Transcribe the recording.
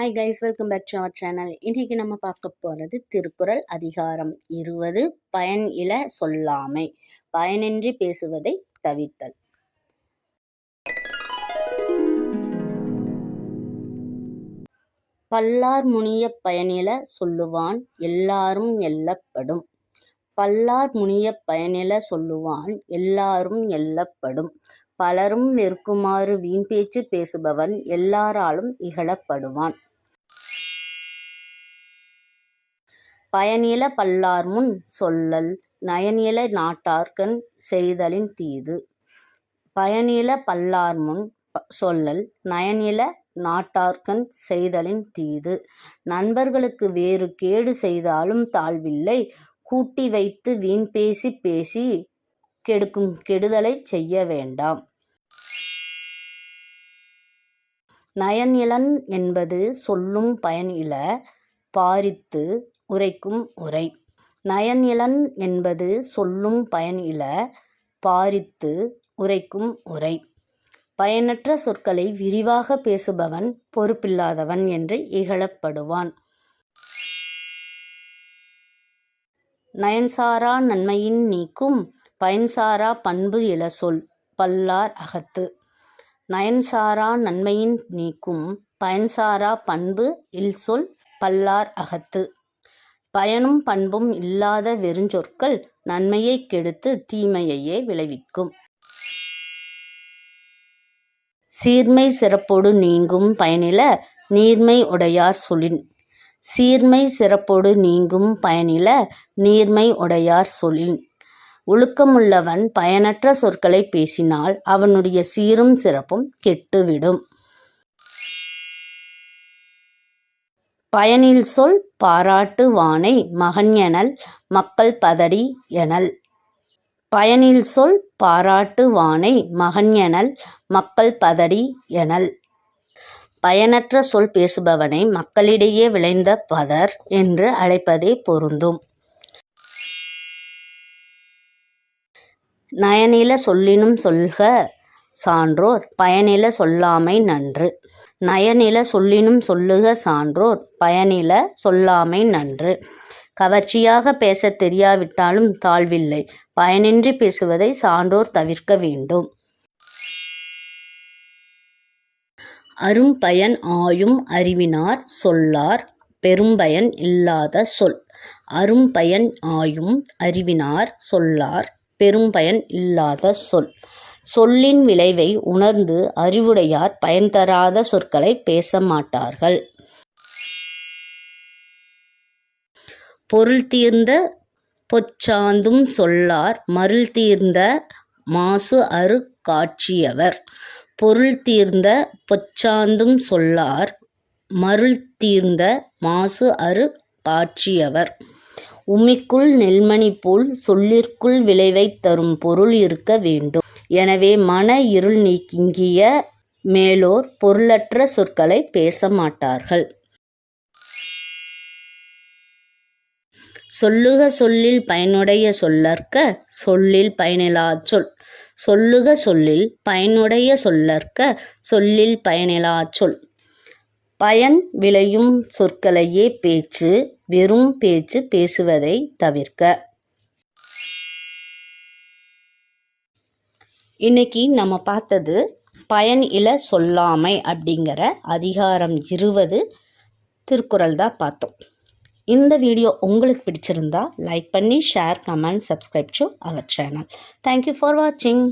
Hi guys welcome back to our channel இன்றைக்கி நம்ம பார்க்க போகிறது திருக்குறள் அதிகாரம் இருபது பயன் இல சொல்லாமை. பயனின்றி பேசுவதை தவிர்த்தல். பல்லார் முனிய பயனில சொல்லுவான் எல்லாரும் எல்லப்படும். பல்லார் முனிய பயனில சொல்லுவான் எல்லாரும் எல்லப்படும். பலரும் வெறுக்குமாறு வீண்பேச்சு பேசுபவன் எல்லாராலும் இகழப்படுவான். பயனில பல்லார்முன் சொல்லல் நயனில நாட்டார்கண் செய்தலின் தீது. பயனில பல்லார்முன் சொல்லல் நயனில நாட்டார்கண் செய்தலின் தீது. நண்பர்களுக்கு வேறு கேடு செய்தாலும் தாழ்வில்லை கூட்டி வைத்து வீண்பேசிப் பேசி கெடுக்கும் கெடுதலைச் செய்ய வேண்டாம். நயனிலன் என்பது சொல்லும் பயன் இல பாரித்து உரைக்கும் உரை. நயனிலன் என்பது சொல்லும் பயன் இல பாரித்து உரைக்கும் உரை. பயனற்ற சொற்களை விரிவாகப் பேசுபவன் பொறுப்பில்லாதவன் என்று இகழப்படுவான். நயன்சாரா நன்மையின் நீக்கும் பயன்சாரா பண்பு இல சொல் பல்லார் அகத்து. நயன்சாரா நன்மையின் நீக்கும் பயன்சாரா பண்பு இல்சொல் பல்லார் அகத்து. பயனும் பண்பும் இல்லாத வெறுஞ்சொற்கள் நன்மையை கெடுத்து தீமையையே விளைவிக்கும். சீர்மை சிறப்பொடு நீங்கும் பயனில நீர்மை உடையார் சொலின். சீர்மை சிறப்போடு நீங்கும் பயனில நீர்மை உடையார் சொலின். ஒழுக்கமுள்ளவன் பயனற்ற சொற்களைப் பேசினால் அவனுடைய சீரும் சிறப்பும் கெட்டுவிடும். பயனில் சொல் பாராட்டு வானை மகன் எனல் மக்கள் பதடி எனல். பயனில் சொல் பாராட்டு வானை மகன் எனல் மக்கள் பதடி எனல். பயனற்ற சொல் பேசுபவனை மக்களிடையே விளைந்த பதர் என்று அழைப்பதே பொருந்தும். நயனில சொல்லினும் சொல்க சான்றோர் பயனில சொல்லாமை நன்று. நயனில சொல்லினும் சொல்லுக சான்றோர் பயனில சொல்லாமை நன்று. கவர்ச்சியாகப் பேசத் தெரியாவிட்டாலும் தாழ்வில்லை பயனின்றி பேசுவதை சான்றோர் தவிர்க்க வேண்டும். அரும்பயன் ஆயும் அறிவினார் சொல்லார் பெரும்பயன் இல்லாத சொல். அரும்பயன் ஆயும் அறிவினார் சொல்லார் பெரும்பயன் இல்லாத சொல். சொல்லின் விளைவை உணர்ந்து அறிவுடையார் பயன்தராத சொற்களைப் பேசமாட்டார்கள். பொருள் தீர்ந்த பொச்சாந்தும் சொல்லார் மருள் தீர்ந்த மாசு அரு காட்சியவர். பொருள் தீர்ந்த பொச்சாந்தும் சொல்லார் மருள் தீர்ந்த மாசுஅறு காட்சியவர். உமிக்குள் நெல்மணி போல் சொல்லிற்குள் விளைவைத் தரும் பொருள் இருக்க வேண்டும். எனவே மன இருள் நீங்கிய மேலோர் பொருளற்ற சொற்களைப் பேசமாட்டார்கள். சொல்லுக சொல்லில் பயனுடைய சொல்லற்க சொல்லில் பயனிலாச் சொல். சொல்லுக சொல்லில் பயனுடைய சொல்லற்க சொல்லில் பயனிலாச் சொல். பயன் விளையும் சொற்களையே பேச்சு வெறும் பேச்சு பேசுவதை தவிர்க்க. இன்னைக்கு நம்ம பார்த்தது பயன் இல சொல்லாமை அப்படிங்கிற அதிகாரம் இருபது திருக்குறள் தான் பார்த்தோம். இந்த வீடியோ உங்களுக்கு பிடிச்சிருந்தா லைக் பண்ணி share comment subscribe to our channel. Thank you for வாட்சிங்.